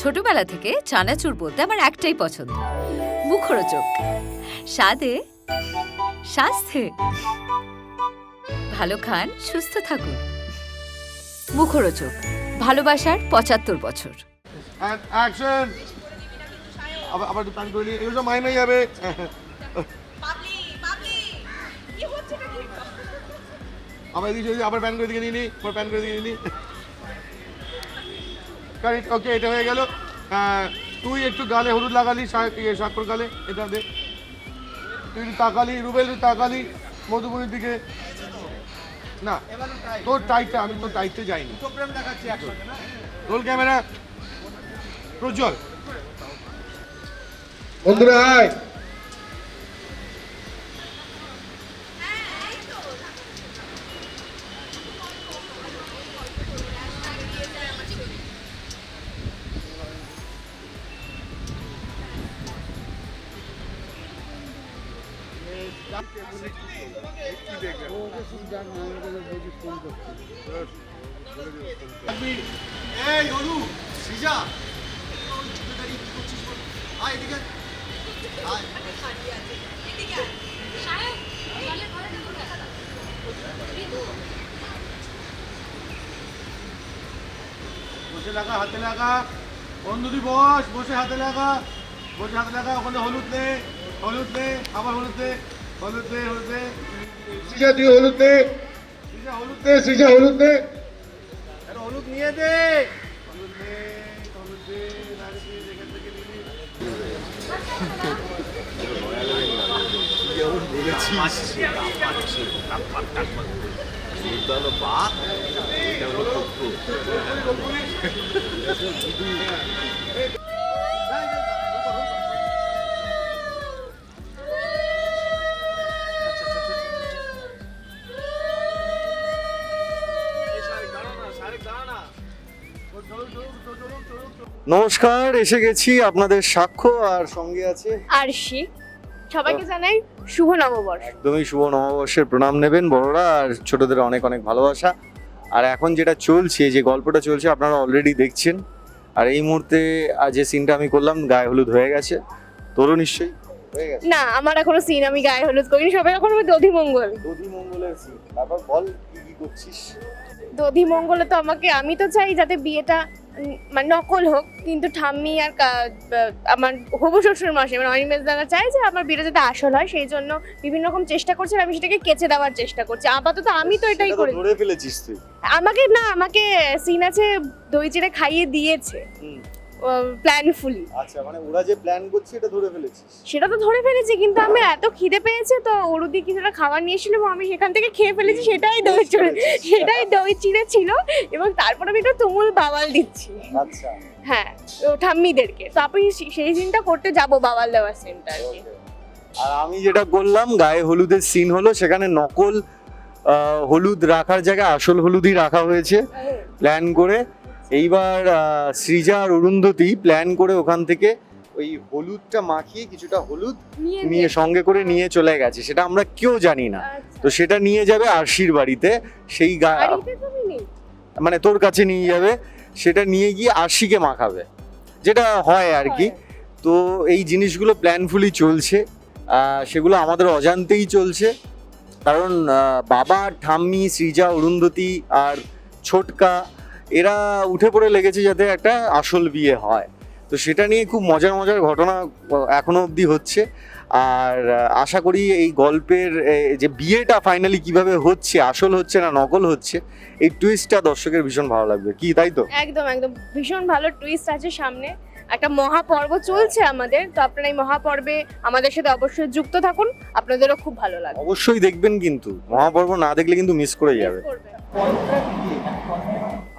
ছোটবেলা থেকে চানাচুর বলতে আমার একটাই পছন্দ। মুখরোচক। স্বাদে স্বাস্থ্যে। ভালো খান সুস্থ থাকুন। মুখরোচক। ভালোবাসার পঁচাত্তর বছর। আবার আবার প্ল্যান করে নিই এগুলো মাইনে যাবে। আবার এদিকে আবার প্যান করে দিকে নিয়ে নিই আবার প্যান করে দিকে নিয়ে নিই কারেক্ট ওকে এটা হয়ে গেল। তুই একটু গালে হলুদ লাগালি সাক্ষর ইয়ে, গালে এটা দে। তুই তাকালি রুবেল একটু তাকালি মধুবনির দিকে। না তোর টাইটটা আমি তোর টাইটতে যাইনি। Roll camera Prajjwal. বন্ধুরা বসে লাগা, হাতে লাগা। বন্ধুদি, বস, বসে হাতে লাগা। বসে হাতে লাগা, ওখানে হলুদ নে হলুদ নে আবার হলুদ দে। হলুদ হলুদ দে সৃজা তুই হলুদ। সৃজা হলুদ। দে সৃজা হলুদ। আরে হলুদ নিয়ে দে। হলুদ দে হলুদ দিয়ে এখান থেকে নিয়ে নে। নমস্কার এসে গেছি আপনাদের সাক্ষ্য আর সঙ্গে আছে আরশি সবাইকে জানাই শুভ নববর্ষ। একদমই শুভ নববর্ষের প্রণাম নেবেন বড়রা আর ছোটদের অনেক অনেক ভালোবাসা। আর এখন যেটা চলছে যে গল্পটা চলছে আপনারা অলরেডি দেখছেন। আর এই মুহূর্তে যে সিনটা আমি করলাম গায়ে হলুদ হয়ে গেছে। তোরও নিশ্চয়ই না আমার এখনও সিন আমি গায়ে হলুদ করিনি সবাই এখন আমি দধি মঙ্গল। দধি মঙ্গলের সিন তারপর বল কি কি করছিস? দধি মঙ্গলে তো আমাকে আমি তো চাই যাতে বিয়েটা মানে নকল হোক কিন্তু ঠাম্মি আর আমার হবু শ্বশুর মাসে মানে অনিমেষ দাদা চাই যে আমার বিয়েটা যাতে আসল হয় সেই জন্য বিভিন্ন রকম চেষ্টা করছে আমি সেটাকে কেচে দেওয়ার চেষ্টা করছি। আপাতত আমি তো এটাই করে ধরে ফেলেছিস তুই। আমাকে না আমাকে সিন আছে দই চিড়ে খাইয়ে দিয়েছে। প্ল্যানফুলি আচ্ছা মানে ওরা যে প্ল্যান করছে এটা ধরে ফেলেছিস? সেটা তো ধরে ফেলেছি কিন্তু আমি এত খিদে পেয়েছে তো ওরুদি কিছুটা খাবার নিয়ে এসেছিল এবং আমি সেখান থেকে খেয়ে ফেলেছি সেটাই দই চিড়ে সেটাই দই চিড়ে ছিল এবং তারপর আমি একটু তুমুল বাওয়াল দিচ্ছি। আচ্ছা। হ্যাঁ ও ঠাম্মিদেরকে। তো আপনি সেই দিনটা করতে যাব বাওয়াল দেওয়ার সিনটা আর কি। আর আমি যেটা করলাম গায়ে হলুদের সিন হলো সেখানে নকল হলুদ রাখার জায়গায় আসল হলুদই রাখা হয়েছে প্ল্যান করে এইবার সৃজা আর অরুন্ধতি প্ল্যান করে ওখান থেকে ওই হলুদটা মাখিয়ে কিছুটা হলুদ নিয়ে সঙ্গে করে নিয়ে চলে গেছে। সেটা আমরা কেউ জানি না। তো সেটা নিয়ে যাবে আরশির বাড়িতে। সেই গা- মানে তোর কাছে নিয়ে যাবে। সেটা নিয়ে গিয়ে আরশিকে মাখাবে। যেটা হয় আর কি। তো এই জিনিসগুলো প্ল্যানফুলি চলছে। সেগুলো আমাদের অজান্তেই চলছে। কারণ বাবা ঠাম্মি সৃজা অরুন্ধতি আর ছোটকা এরা উঠে পড়ে লেগেছে যাতে একটা আসল বিয়ে হয়। তো সেটা নিয়ে খুব মজার মজার ঘটনা এখনও অবধি হচ্ছে। আর আশা করি এই গল্পের যে বিয়েটা ফাইনালি কীভাবে হচ্ছে আসল হচ্ছে না নকল হচ্ছে এই টুইস্টটা দর্শকের ভীষণ ভালো লাগবে। কি তাই তো? একদম একদম। ভীষণ ভালো টুইস্ট আছে সামনে। একটা মহাপর্ব চলছে আমাদের তো আপনারা এই মহাপর্বে আমাদের সাথে অবশ্যই যুক্ত থাকুন। আপনাদেরও খুব ভালো লাগবে। অবশ্যই দেখবেন কিন্তু। মহাপর্ব না দেখলে কিন্তু মিস করে যাবে।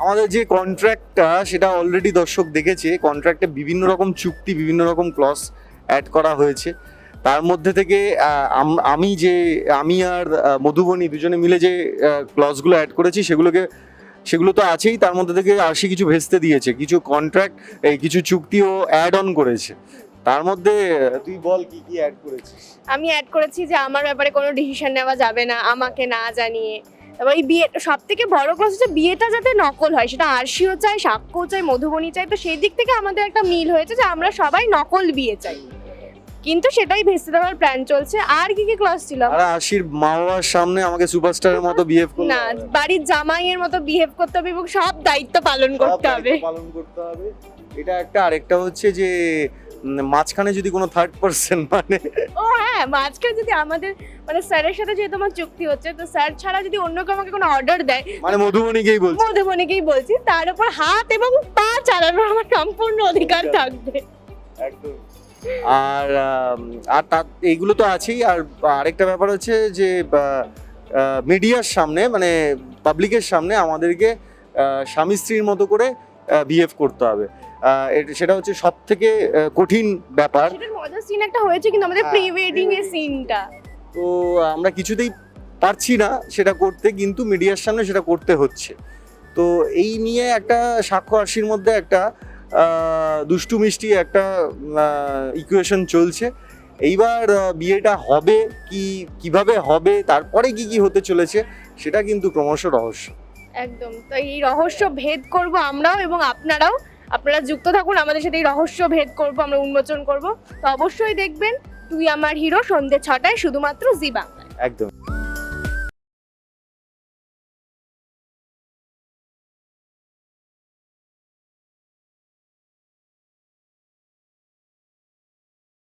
আমাদের যে কন্ট্রাক্টটা সেটা অলরেডি দর্শক দেখেছে। কন্ট্রাক্টে বিভিন্ন রকম চুক্তি, বিভিন্ন রকম ক্লস অ্যাড করা হয়েছে। তার মধ্যে থেকে আম- যে, আমি আর মধুবনী দুজনে মিলে যে ক্লসগুলো অ্যাড করেছি, সেগুলোকে, সেগুলো তো আছেই। তার মধ্যে থেকে আরশি কিছু ভেস্তে দিয়েছে। কিছু কন্ট্রাক্ট এই কিছু চুক্তিও অ্যাড অন করেছে। তার মধ্যে, তুই বল কি কি অ্যাড করেছিস? আমি অ্যাড করেছি যে, আমার ব্যাপারে কোনো ডিসিশন নেওয়া যাবে না। আমাকে না জানিয়ে। এবার এই বিয়ে সব থেকে বড় কথা হচ্ছে বিয়েটা যাতে নকল হয় সেটা আরশিও চাই সাক্ষ্য চাই মধুবনী চাই তো সেই দিক থেকে আমাদের একটা মিল হয়েছে যে আমরা সবাই নকল বিয়ে চাই। কিন্তু সেটাই ভেস্তে দেওয়ার প্ল্যান চলছে। আর কি কি ক্লাস ছিল? আর আশির মা বাবার সামনে আমাকে সুপারস্টারের মতো বিহেভ করতে না। বাড়ির জামাইয়ের মতো বিহেভ করতে হবে এবং সব দায়িত্ব পালন করতে হবে। পালন করতে হবে। এটা একটা আরেকটা হচ্ছে যে মাঝখানে যদি কোনো থার্ড পার্সন মানে ও হ্যাঁ মাঝখানে যদি আমাদের মানে স্যারের সাথে যেহেতু আমার চুক্তি হচ্ছে তো স্যার ছাড়া যদি অন্য কেউ আমাকে কোনো অর্ডার দেয় মানে মধুবনীকেই বলছি। মধুবনীকেই বলছি তার উপর হাত এবং পা চালানোর আমার সম্পূর্ণ অধিকার থাকবে। একদম। আর আর তার এইগুলো তো আছেই। আর আরেকটা ব্যাপার হচ্ছে যে মিডিয়ার সামনে মানে পাবলিকের সামনে আমাদেরকে স্বামী স্ত্রীর মতো করে বিহেভ করতে হবে। এটা- সেটা হচ্ছে সব থেকে কঠিন ব্যাপার। মজার সিন একটা হয়েছে কিন্তু আমাদের হ্যাঁ, প্রি ওয়েডিং এর সিনটা তো আমরা কিছুতেই পারছি না সেটা করতে কিন্তু মিডিয়ার সামনে সেটা করতে হচ্ছে। তো এই নিয়ে একটা সাক্ষ্য আশির মধ্যে একটা দুষ্টু মিষ্টি একটা ইকুয়েশন চলছে। এইবার বিয়েটা হবে কি কীভাবে হবে তারপরে কি কি হতে চলেছে সেটা কিন্তু ক্রমশ রহস্য। একদম। তো এই রহস্য ভেদ করব আমরাও এবং আপনারাও। আপনারা যুক্ত থাকুন, আমাদের সাথে এই রহস্য ভেদ করব, আমরা উন্মোচন করব। তো অবশ্যই দেখবেন, তুই আমার হিরো সন্ধ্যে ছটায় শুধুমাত্র জি বাংলায়। একদম।